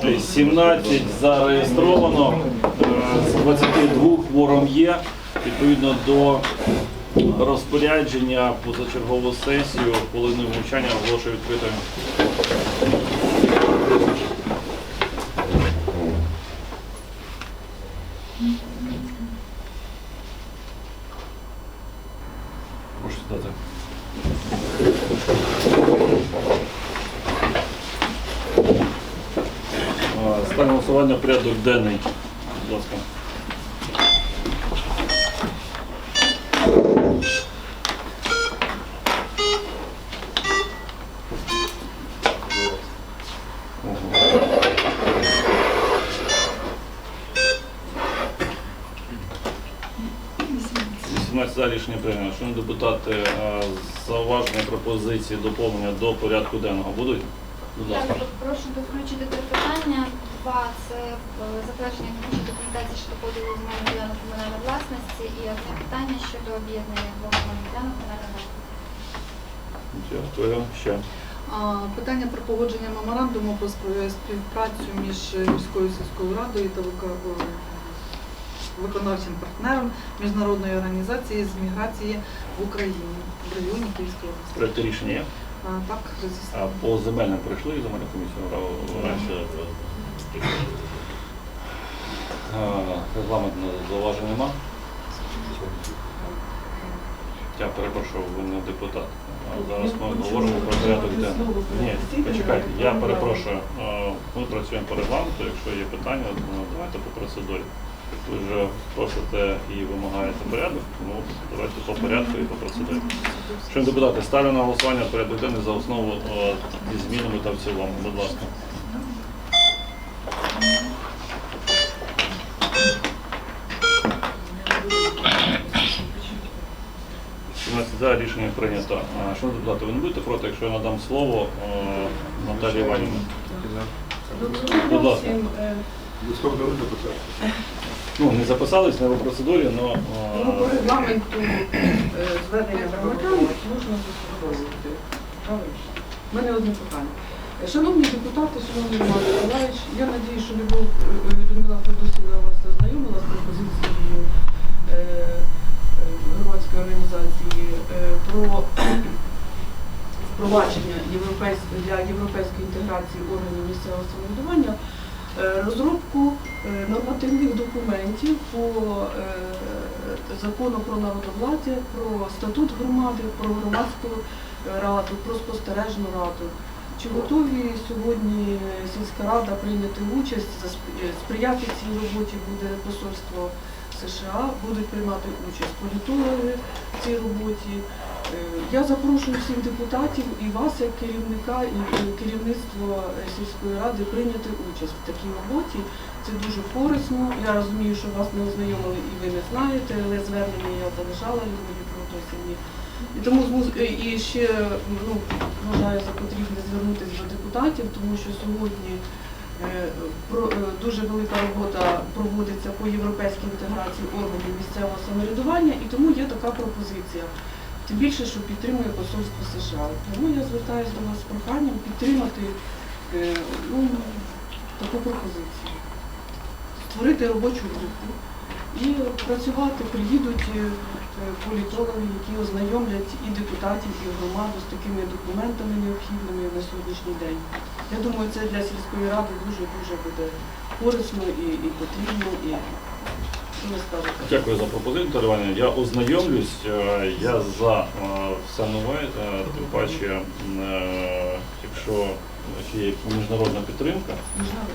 депутати, 17 зареєстровано, е, з 22 кворум є. Відповідно до розпорядження позачергову сесію хвилиною мовчання оголошую відкритою. Прошу сідати. А, Ставимо на голосування порядок денний. Будь ласка. Ого. 18 за рішення прийнято. Шановні депутати, зауваження, пропозиції, доповнення до порядку денного будуть? Будь ласка. Прошу включити три питання. Два це е, затвердження технічної документації щодо поділу земельних ділянок комунальної власності і одне питання щодо об'єднання двох земельних ділянок комунальної власності. Дякую. Ще. А, Питання про погодження меморандуму про спів- співпрацю між міською сільською радою та вика- е, виконавчим партнером міжнародної організації з міграції в Україні в районі Київської області. Проєкт рішення є? А, Так, А по земельним пройшли земельну комісію ра- раніше? А, Регламентного зауважень нема? Я перепрошую, ви не депутат. Зараз ми говоримо про порядок денний. Ні, почекайте, я перепрошую. Ми працюємо по регламенту, якщо є питання, давайте по процедурі. Ви вже просите і вимагаєте порядок, тому давайте по порядку і по процедурі. Шановні депутати, ставлю на голосування порядок денний за основу зі змінами та в цілому. Будь ласка. За рішення прийнято. Шановні депутати, ви не будете проти, якщо я надам слово е, Наталії Іванівні? Будь ласка. Ну, не записались, не в процедурі, але... Ну, по регламенту е, звернення громадян можна застосовувати. У мене одне питання. Е, Шановні депутати, шановний Роман Миколаївич, я надію, що Любов е, Людмила Федосівна вас ознайомила з пропозицією е, е, громадської організації е, про впровадження для європейської інтеграції органів місцевого самоврядування е, розробку е, нормативних документів по закону про народовладдя, про статут громади, про громадську раду, про спостережну раду. Чи готові сьогодні сільська рада прийняти участь, сприяти цій роботі буде посольство США, будуть приймати участь політологи в цій роботі. Е, Я запрошую всіх депутатів і вас, як керівника, і керівництво сільської ради прийняти участь в такій роботі. Це дуже корисно. Я розумію, що вас не ознайомили і ви не знаєте, але звернення я залишала Людмилі Протосівні. І тому е, і ще ну, вважаю за потрібне звернутися до депутатів, тому що сьогодні дуже велика робота проводиться по європейській інтеграції органів місцевого самоврядування, і тому є така пропозиція. Тим більше, що підтримує посольство США. Тому я звертаюся до вас з проханням підтримати е, ну, таку пропозицію. Створити робочу групу і працювати. Приїдуть е, політологи, які ознайомлять і депутатів, і громаду з такими документами необхідними на сьогоднішній день. Я думаю, це для сільської ради дуже-дуже буде корисно і, і потрібно. І? Дякую за пропозицію, Іванівна. Я ознайомлюсь, е, я за е, все нове, е, тим паче, е, якщо ще є міжнародна підтримка.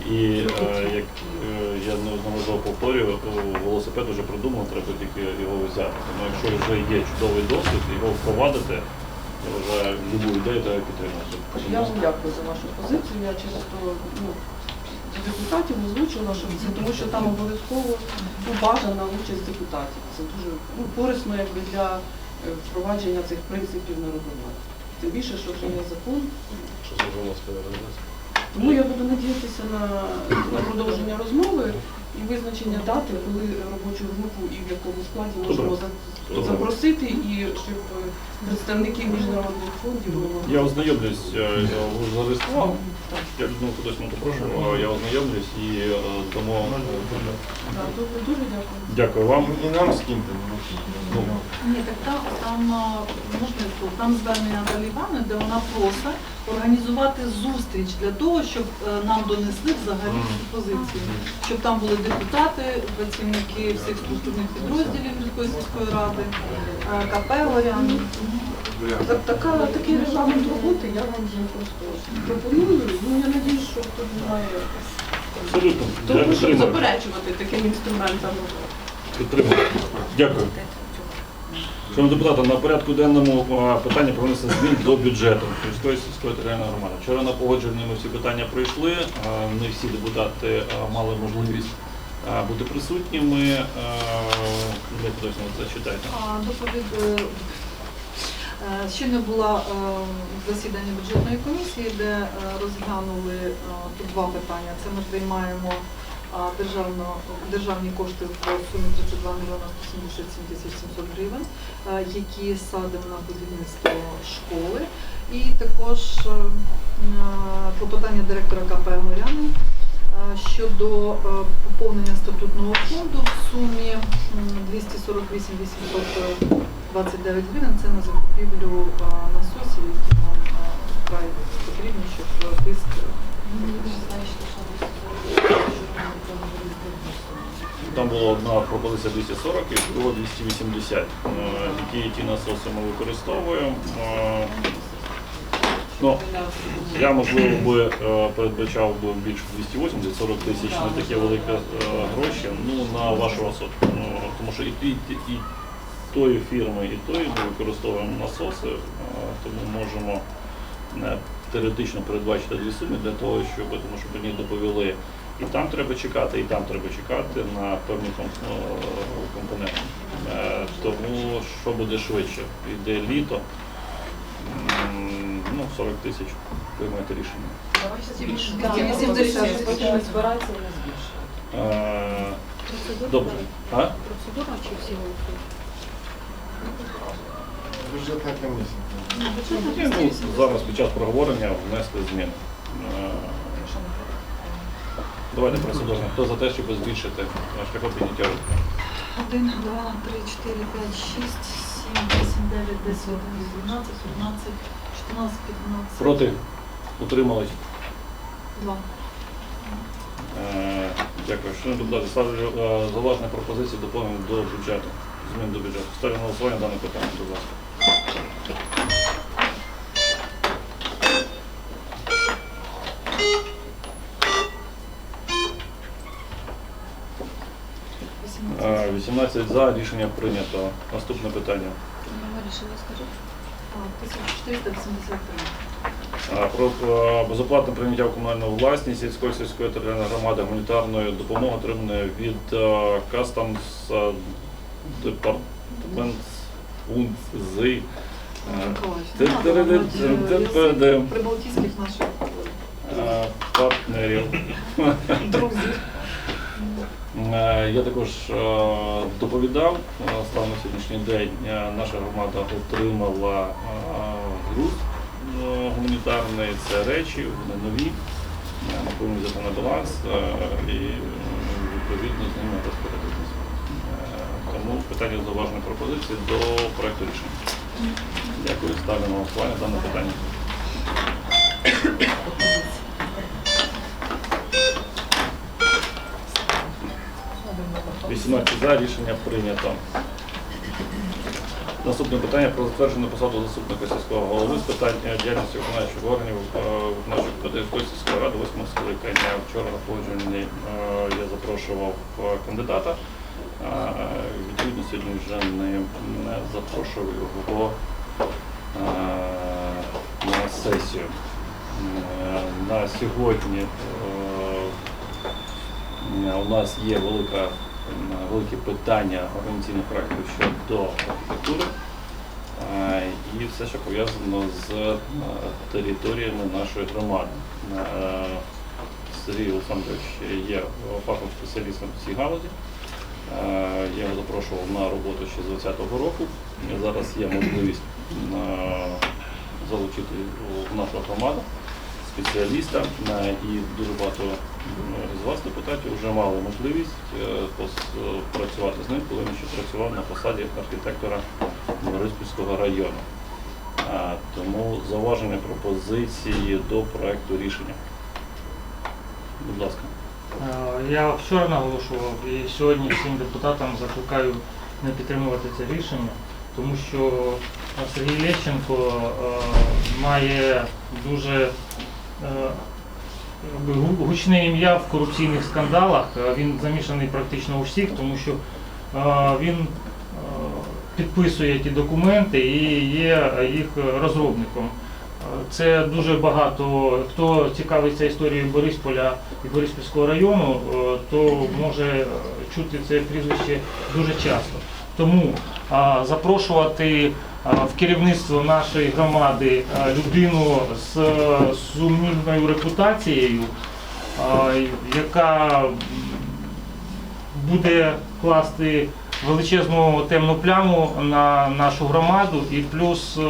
І е, як е, я неодноразово повторюю, то велосипед вже продумано, треба тільки його взяти. Тому якщо вже є чудовий досвід, його впровадити, я вважаю, любу ідею треба підтримати. Я вам дякую за вашу позицію. Я чисто ну, депутатів озвучила, що це, тому що там обов'язково ну, бажана участь депутатів. Це дуже ну, корисно якби, для е, впровадження цих принципів народовладдя. Тим більше, що вже є закон. Що? Тому я буду надіятися на, на продовження розмови і визначення дати, коли робочу групу і в якому складі можемо Добре. запросити, і щоб е, представники міжнародних фондів е, Я ознайомлюсь, е, я вже зареєстрував. Я Людмилу Федосівну попрошу, е, я ознайомлюсь і е, дамо. Так, добре, дуже дякую. Дякую вам. І нам скиньте. Ну, Ні, так там, там а, можна я скажу, там звернення Наталі Івановни, де вона просить організувати зустріч для того, щоб е, нам донесли взагалі цю позицію. Щоб там були депутати, працівники всіх структурних підрозділів міської сільської ради, е, Так, така, такий регламент роботи я вам вже просто пропоную. Ну, я надіюсь, що хто має Абсолютно. Тому, щоб підтримую. заперечувати таким інструментам. Підтримую. Дякую. Шановні депутати, на порядку денному а, питання про внесення змін до бюджету міської сільської територіальної громади. Вчора на погодженні ми всі питання пройшли. а, Не всі депутати а, мали можливість бути присутніми. Не хтось зачитайте. Доповідь е, е, не була е, засідання бюджетної комісії, де е, розглянули е, тут два питання. Це ми приймаємо державно, державні кошти в сумі 32 мільйона 177 тисяч 700 гривень, е, які садимо на будівництво школи. І також е, е, клопотання директора КП Горяни е, щодо е, поповнення статутного фонду в сумі м, 248 829 гривень. Це на закупівлю е, насосів, які нам е, вкрай потрібні, щоб тиск. Там була одна пропозиція 240 і друга 280. Е, Які ті насоси ми використовуємо. Ну, Я, можливо, би е, передбачав би більше 280, 40 тисяч не таке велике е, гроші, ну, на вашу особ. Ну, тому що і, і, і тої фірми, і тої ми використовуємо насоси, е, тому можемо теоретично передбачити дві суми для того, щоб, тому що мені доповіли, і там треба чекати, і там треба чекати на певні компоненти. Тому що буде швидше? Йде літо. М, Ну, 40 тисяч приймайте рішення. збирається і не збільшує. Е, Добре. А? Процедура чи всі? Бюджетна комісія. Ні, ну, зараз під час проговорення внести зміни. Е, Давайте процедурно. Хто за те, щоб збільшити е, шляхом підняття руки? 1, 2, 3, 4, 5, 6, 7, 8, 9, 10, 11, 12, 13, 14, 15. Проти? Утримались? Два. Е, Дякую. Шановні депутати, ставлю е, зауваження пропозиції доповнення до бюджету. Змін до бюджету. Ставлю на голосування дане питання, будь ласка. Е, 18 за, рішення прийнято. Наступне питання. Рішення скажіть. 1483. Е, Про е, безоплатне прийняття в комунальну власність сільської сільської територіальної громади гуманітарної допомоги отриманої від е, Customs е, Department УНЗИ. Прибалтійських наших е, партнерів. друзів. Е, Я також е, доповідав е, станом на сьогоднішній день. Наша громада отримала груз гуманітарний. Це речі, вони нові. Повинні взяти на баланс і відповідно з ними розпорядитися. Тому питання зауваження пропозиції до проекту рішення. Дякую. Ставлю на голосування дане питання. Ставимо на 18 за рішення прийнято. Наступне питання про затверджену посаду заступника сільського голови з питань діяльності виконавчих органів е, виконавчих комітетів сільської ради восьмого скликання. Вчора на погодженні е, я запрошував е, кандидата. Відповідно, сьогодні вже не, запрошую його на сесію. На сьогодні У нас є велика, м, велике питання організаційних проєктів щодо архітектури е, і все, що пов'язано з е, територіями нашої громади. Е, Сергій Олександрович є фаховим спеціалістом в цій галузі. Е, Я його запрошував на роботу ще з 2020 року. Зараз є можливість е, залучити в нашу громаду спеціаліста. Е, І дуже багато е, з вас, депутатів, вже мали можливість е, працювати з ним, коли він ще працював на посаді архітектора Бориспільського району. Тому зауваження пропозиції до проекту рішення. Будь ласка. Е, Я вчора наголошував і сьогодні всім депутатам закликаю не підтримувати це рішення, тому що е, Сергій Лещенко має дуже гучне ім'я в корупційних скандалах. Він замішаний практично у всіх, тому що він підписує ті документи і є їх розробником. Це дуже багато. Хто цікавиться історією Борисполя і Бориспільського району, то може чути це прізвище дуже часто. Тому запрошувати в керівництво нашої громади людину з е, сумнівною репутацією, яка буде класти величезну темну пляму на нашу громаду, і плюс е,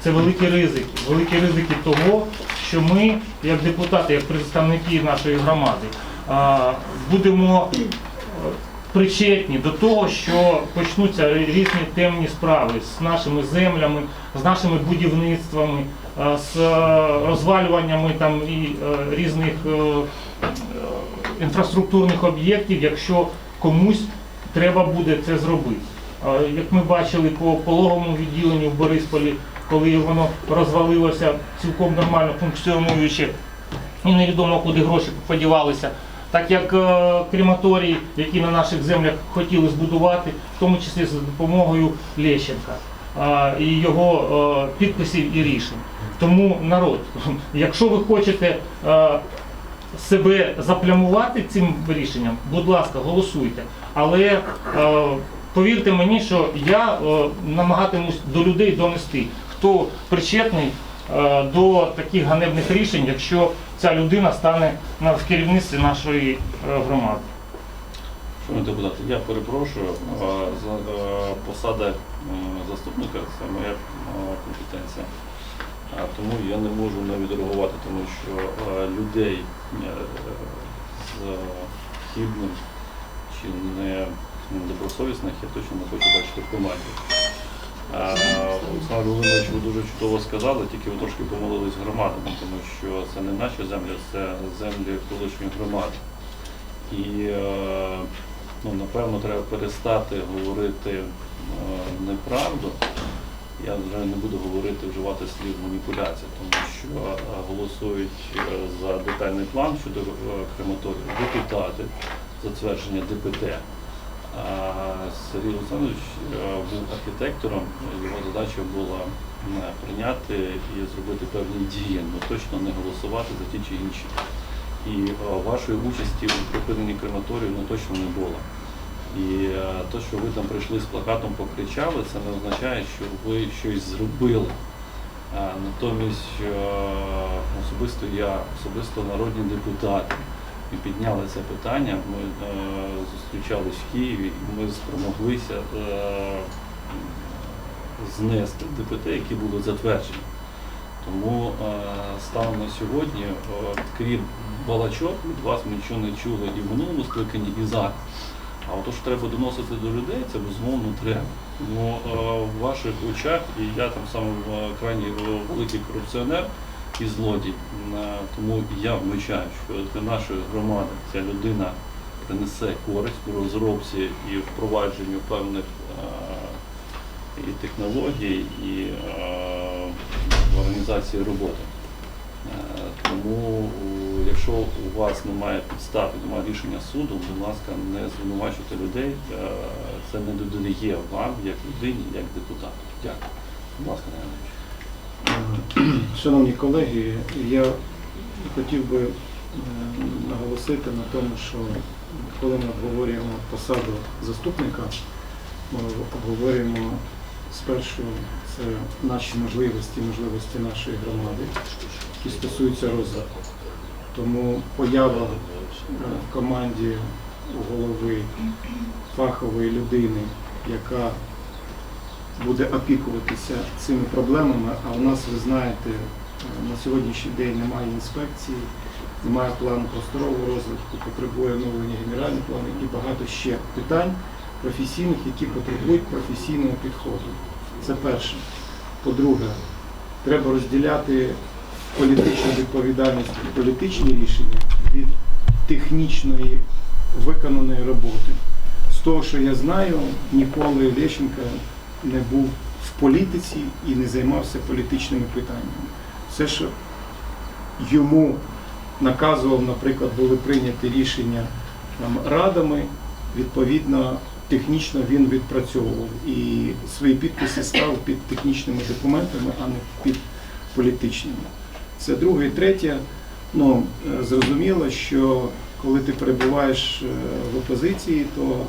це великі ризики. Великі ризики того, що ми, як депутати, як представники нашої громади, будемо причетні до того, що почнуться різні темні справи з нашими землями, з нашими будівництвами, е, з е, розвалюваннями там і е, різних інфраструктурних об'єктів, якщо комусь треба буде це зробити. Як ми бачили по пологовому відділенню в Борисполі, коли воно розвалилося цілком нормально функціонуючи, і невідомо куди гроші подівалися. Так як е, крематорій, які на наших землях хотіли збудувати, в тому числі за допомогою Лещенка і його е, підписів і рішень. Тому народ, якщо ви хочете е, себе заплямувати цим рішенням, будь ласка, голосуйте. Але повірте мені, що я намагатимусь до людей донести, хто причетний до таких ганебних рішень, якщо ця людина стане в керівництві нашої е, громади. Шановні депутати, я перепрошую, е, посада е, заступника це моя е, компетенція. Тому я не можу не відреагувати, тому що е, людей е, з хибним чи не недобросовісних я точно не хочу бачити в команді. Олександр Володимирович, ви дуже чудово сказали, тільки ви трошки помилились громадами, тому що це не наші землі, це землі колишньої громади. І е, ну, напевно треба перестати говорити е, неправду. Я вже не буду говорити, вживати слів маніпуляція, тому що е, голосують за детальний план щодо крематорію депутати, затвердження ДПТ. Сергій Олександрович е, був архітектором, його задача була прийняти і зробити певні дії, але точно не голосувати за ті чи інші. І е, вашої участі у припиненні крематорію ну, точно не було. І те, що ви там прийшли з плакатом, покричали, це не означає, що ви щось зробили. Натомість е, особисто я, особисто народні депутати, ми підняли це питання, ми е, зустрічались в Києві, і ми спромоглися е, знести ДПТ, які були затверджені. Тому е, станом на сьогодні, е, крім балачок, від вас ми нічого не чули і в минулому скликанні, і зараз. А от то, що треба доносити до людей, це безумовно треба. Тому е, в ваших очах, і я там саме е, крайній е, великий корупціонер і злодій, тому я вмічаю, що для нашої громади ця людина принесе користь у розробці і впровадженню певних і технологій, і в організації роботи. Е, Тому, якщо у вас немає підстав, і немає рішення суду, будь ласка, не звинувачуйте людей. Е, Це не додає вам як людині, як депутату. Дякую. Будь ласка, Леонідович. Шановні колеги, я хотів би е, наголосити на тому, що коли ми обговорюємо посаду заступника, ми обговорюємо спершу це наші можливості, можливості нашої громади, які стосуються розвитку. Тому поява е, в команді у голови фахової людини, яка буде опікуватися цими проблемами, а у нас, ви знаєте, на сьогоднішній день немає інспекції, немає плану просторового розвитку, потребує оновлення генерального плану і багато ще питань професійних, які потребують професійного підходу. Це перше. По-друге, треба розділяти політичну відповідальність і політичні рішення від технічної виконаної роботи. З того, що я знаю, ніколи Лещенко не був в політиці і не займався політичними питаннями. Все, що йому наказував, наприклад, були прийняті рішення там, радами, відповідно, технічно він відпрацьовував і свої підписи ставив під технічними документами, а не під політичними. Це друге і третє. Ну, е, зрозуміло, що коли ти перебуваєш е, в опозиції, то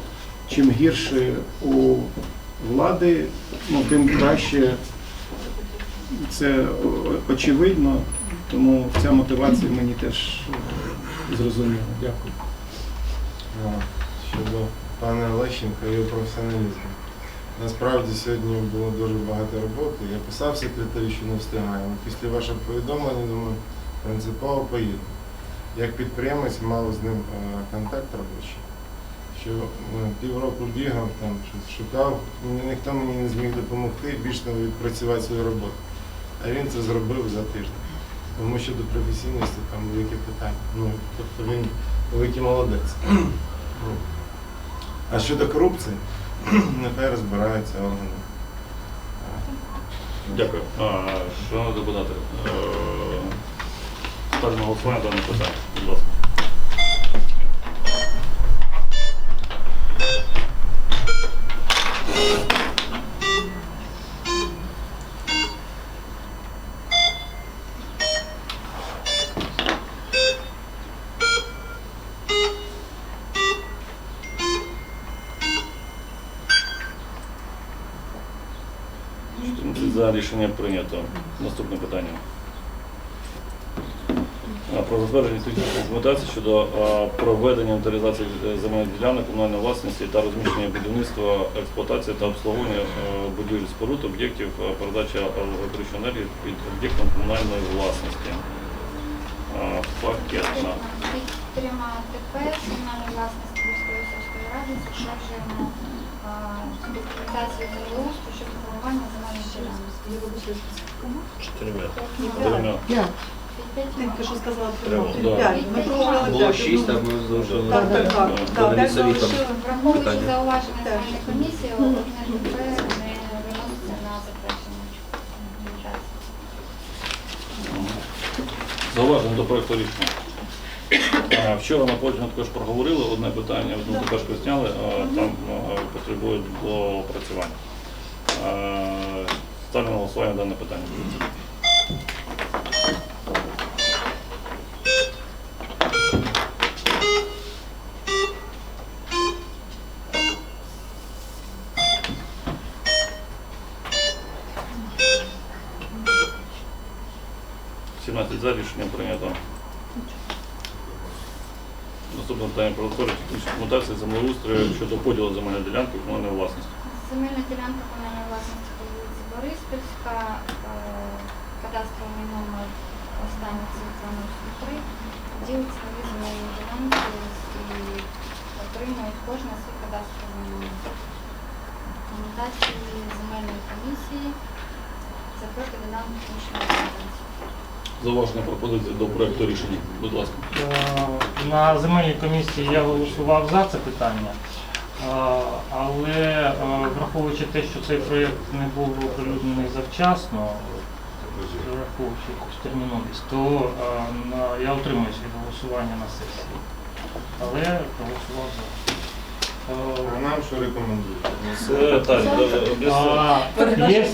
чим гірше у влади, ну, тим краще це очевидно, тому ця мотивація мені теж зрозуміла. Дякую. Щодо пана Лещенка і його професіоналізму. Насправді сьогодні було дуже багато роботи. Я писав секретарі, що не встигаю. але Після вашого повідомлення, думаю, принципово поїду. Як підприємець мав з ним е, контакт робочий, що е, півроку бігав, там щось шукав, ніхто мені не зміг допомогти, більш того відпрацювати свою роботу. А він це зробив за тиждень. Тому що до професійності там велике питання. Ну, тобто він великий молодець. Ну, А щодо корупції, нехай розбираються органи. Дякую. Шановні депутати, е, голосування дане питання. Будь ласка. За рішення прийнято. Наступне питання. Про затвердження технічної документації щодо проведення інвентаризації е, земельних ділянок комунальної власності та розміщення будівництва, експлуатації та обслуговування е, будівель споруд, об'єктів е, передачі електричної енергії під об'єктом комунальної власності. Пакетна. Підтримала ТП комунальної власності Львівської сільської ради, затверджуємо документацію землеустрою щодо формування земельних ділянок. Чотирьома. П'ять. П'ять Тільки що сказала Треба, да. П'ять. Ми проговорили Було п'ять. шість, а ми залишили Так, так, так. Залишили. Враховуючи Питання. зауваження Так. комісії, не виноситься на затвердження. Зауваження до проекту рішення. А, Вчора ми потім також проговорили одне питання, одну ТПшку зняли, там а, потребує доопрацювання. А, Ставлю на голосування дане питання. За рішення прийнято. Наступне питання про технічної документації землеустрою щодо поділу земельної ділянки комунальної власності. Земельна ділянка комунальної власності по вулиці Бориспільська, е, кадастровий номер останній цифра 03, ділиться на дві земельні ділянки і отримують кожна свій кадастровий номер. Рекомендації земельної комісії затвердити дану технічну документацію. Зауваження пропозиції до проекту рішення. Будь ласка. Е, На земельній комісії я голосував за це питання, Е, але е, враховуючи те, що цей проєкт не був оприлюднений завчасно, враховуючи якусь терміновість, то я утримуюсь від голосування на сесії. Але проголосував за. А нам що рекомендують? Так. А, Є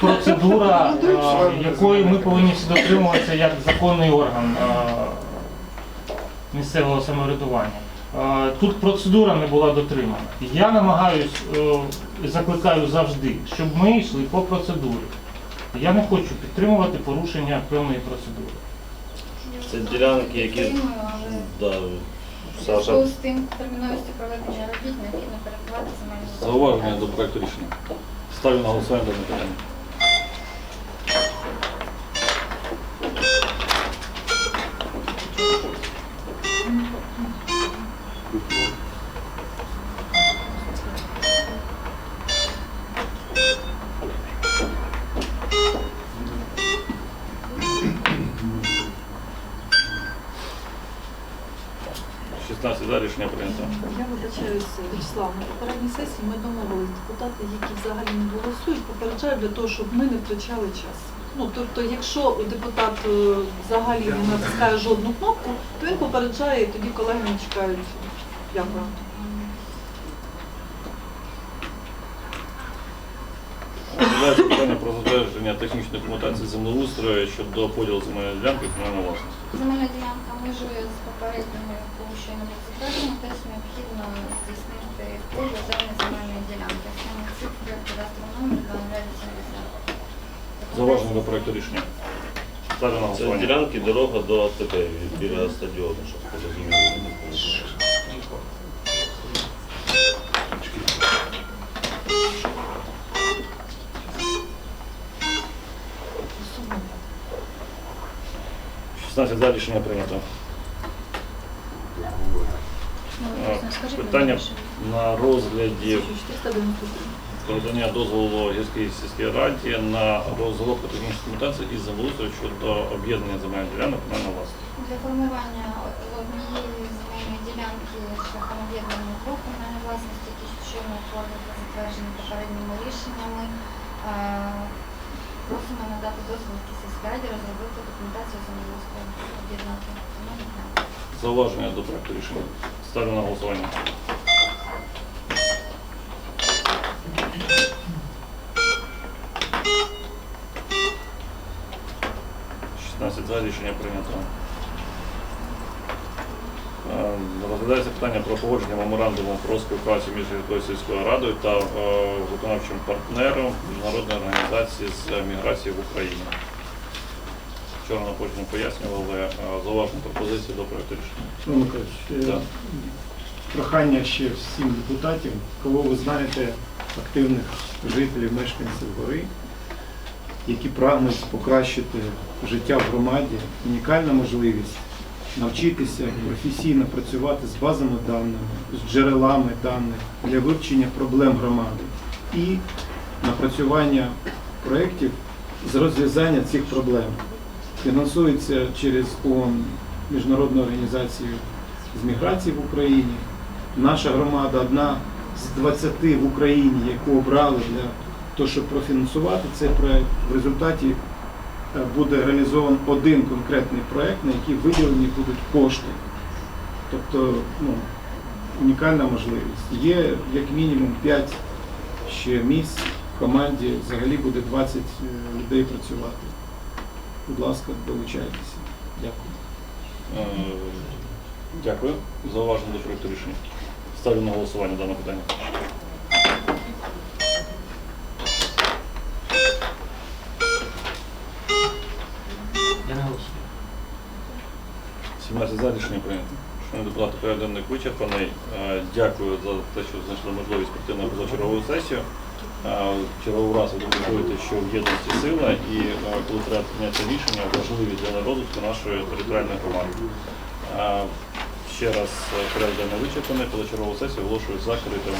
процедура, якої ми повинні всі дотримуватися як законний орган місцевого самоврядування. Тут процедура не була дотримана. Я намагаюсь е, і закликаю завжди, щоб ми йшли по процедурі. Я не хочу підтримувати порушення певної процедури. Це ділянки, які підтримую, але да, Саша. зв'язку з тим терміновістю проведення робіт необхідно передавати земельну Зауваження до проекту рішення. Ставлю на голосування дане питання. За рішення прийнято. Я вибачаюся, Вячеслав, на попередній сесії ми домовились, депутати, які взагалі не голосують, попереджають для того, щоб ми не втрачали час. Ну, тобто, якщо депутат е, взагалі не натискає жодну кнопку, то він попереджає, і тоді колеги не чекають. Дякую. Розглядається питання про затвердження технічної документації землеустрою щодо поділу земельної ділянки комунальної власності. Земельна ділянка межує з попередньою, яку щойно затверджено, теж необхідно здійснити поділ даної земельної ділянки. Саме цифри кадастрового номер 2070. Зауваження до проєкту рішення. Ставлю на Це голосування. ділянки дорога до АТБ біля стадіону, щоб порозуміли. За рішення прийнято. Е, Питання на розгляді 493. продання дозволу гірській сільській раді на розробку технічної документації із землеустрою щодо об'єднання земельних ділянок комунальної власності. Для формування однієї земельної ділянки шляхом об'єднання двох комунальної власності, які щойно та затверджені попередніми рішеннями, е, просимо надати дозвіл сільській раді розробити документацію землеустрою об'єднати земельні ділянки. Зауваження до проекту рішення. Ставлю на голосування. Шістнадцять за рішення прийнято. Розглядається питання про погодження меморандуму про співпрацю між Гірською сільською радою та е, виконавчим партнером Міжнародної організації з міграції в Україні. Вчора на потім пояснювали е, зауважені пропозиції до проекту рішення. Миколаївич, е, Так. прохання ще всім депутатів, кого ви знаєте, активних жителів, мешканців гори, які прагнуть покращити життя в громаді, унікальна можливість навчитися професійно працювати з базами даними, з джерелами даних для вивчення проблем громади і напрацювання проєктів з розв'язання цих проблем. Фінансується через ООН Міжнародну організацію з міграції в Україні. Наша громада одна з 20 в Україні, яку обрали для того, щоб профінансувати цей проект. В результаті буде реалізований один конкретний проект, на який виділені будуть кошти. Тобто ну, унікальна можливість. Є як мінімум 5 ще місць в команді, взагалі буде 20 е, людей працювати. Будь ласка, долучайтеся. Дякую. Е, Дякую. Зауваження до проекту рішення. Ставлю на голосування дане питання. Я не голосую. 17 за рішення прийнято. Шановні депутати, порядок вичерпаний. Е, Дякую за те, що знайшли можливість прийти на позачергову сесію. Е, Черговий раз ви демонструєте, що в єдності сила і е, коли треба прийняти рішення, важливі для розвитку нашої територіальної громади. Ще раз порядок вичерпаний, позачергову сесію оголошую закритою.